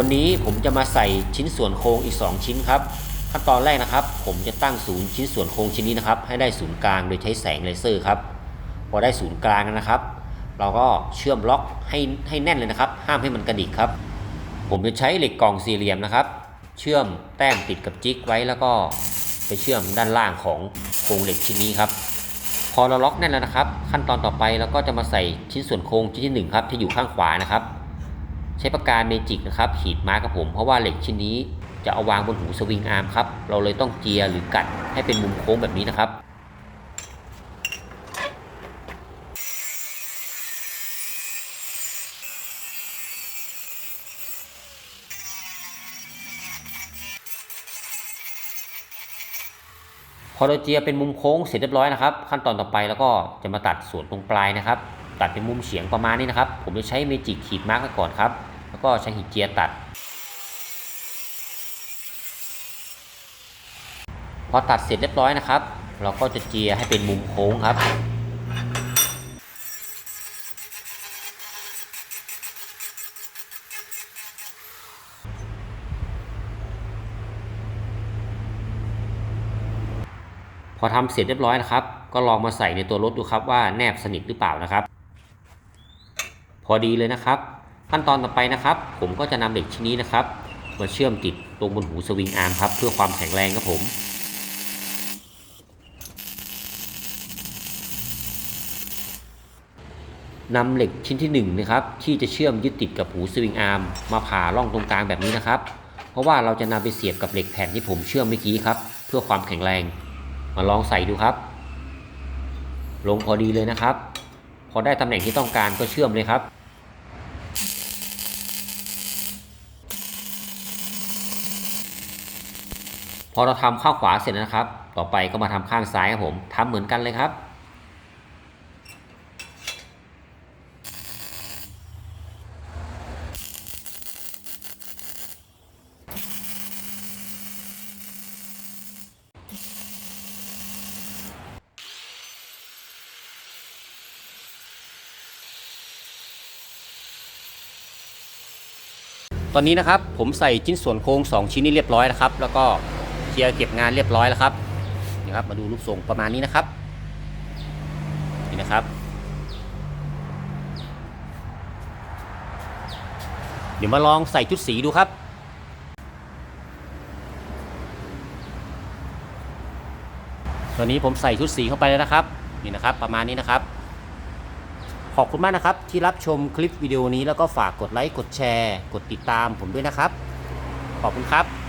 วันนี้ผมจะมาใส่ชิ้นส่วนโครงอีก 2 ชิ้นครับ ขั้นตอนแรกนะครับ ผมจะตั้งศูนย์ชิ้นส่วนโครงชิ้นนี้นะครับ ให้ได้ศูนย์กลางโดยใช้แสงเลเซอร์ครับ พอได้ศูนย์กลางนะครับ เราก็เชื่อมล็อกให้ให้แน่นเลยนะครับ ห้ามให้มันกระดิกครับ ผมจะใช้เหล็กกล่องสี่เหลี่ยมนะครับ เชื่อมแต้มติดกับจิ๊กไว้แล้วก็ไปเชื่อมด้านล่างของโครงเหล็กชิ้นนี้ครับ พอเราล็อกแน่นแล้วนะครับ ขั้นตอนต่อไปเราก็จะมาใส่ชิ้นส่วนโครงชิ้นที่หนึ่งครับที่อยู่ข้างขวานะครับ ใช้ปากกาเมจิกนะครับขีดมาร์กับผม เพราะว่าเหล็กชิ้นนี้จะเอาวางบนหูสวิงอาร์มครับ เราเลยต้องเจียหรือกัดให้เป็นมุมโค้งแบบนี้นะครับ พอเราเจียเป็นมุมโค้งเสร็จเรียบร้อยนะครับ ขั้นตอนต่อไปแล้วก็จะมาตัดส่วนตรงปลายนะครับ ตัดเป็นมุมเฉียงประมาณนี้นะครับ ผมจะใช้เมจิกขีดมาร์กก่อนครับ แล้วก็ใช้หินเจียตัด พอตัดเสร็จเรียบร้อยนะครับ เราก็จะเจียให้เป็นมุมโค้งครับพอทำเสร็จเรียบร้อยนะครับ ก็ลองมาใส่ในตัวรถดูครับว่าแนบสนิทหรือเปล่านะครับ พอดีเลยนะครับ ขั้นตอนต่อไปนะครับ ผมก็จะนำเหล็กชิ้นนี้นะครับมาเชื่อมติดตรงบนหูสวิงอาร์มครับ เพื่อความแข็งแรงครับผม นำเหล็กชิ้นที่1นะครับที่จะเชื่อมยึดติดกับหูสวิงอาร์มมาผ่าร่องตรงกลางแบบนี้นะครับ เพราะว่าเราจะนำไปเสียบกับเหล็กแผ่นที่ผมเชื่อมเมื่อกี้ครับ เพื่อความแข็งแรง มาลองใส่ดูครับ ลงพอดีเลยนะครับ พอได้ตำแหน่งที่ต้องการก็เชื่อมเลยครับ พอเราทำข้างขวาเสร็จแล้วนะครับ ต่อไปก็มาทำข้างซ้ายครับผมทำเหมือนกันเลยครับ ตอนนี้นะครับผมใส่ชิ้นส่วนโครง2ชิ้นนี้เรียบร้อยแล้วครับ แล้วก็ ลียร์เก็บงานเรียบร้อยแล้วครับนี่ครับ มาดูรูปทรงประมาณนี้นะครับ นี่นะครับ เดี๋ยวมาลองใส่ชุดสีดูครับตอนนี้ผมใส่ชุดสีเข้าไปแล้วนะครับ นี่นะครับ ประมาณนี้นะครับ ขอบคุณมากนะครับ ที่รับชมคลิปวิดีโอนี้แล้วก็ฝากกดไลค์กดแชร์ กดติดตามผมด้วยนะครับ ขอบคุณครับ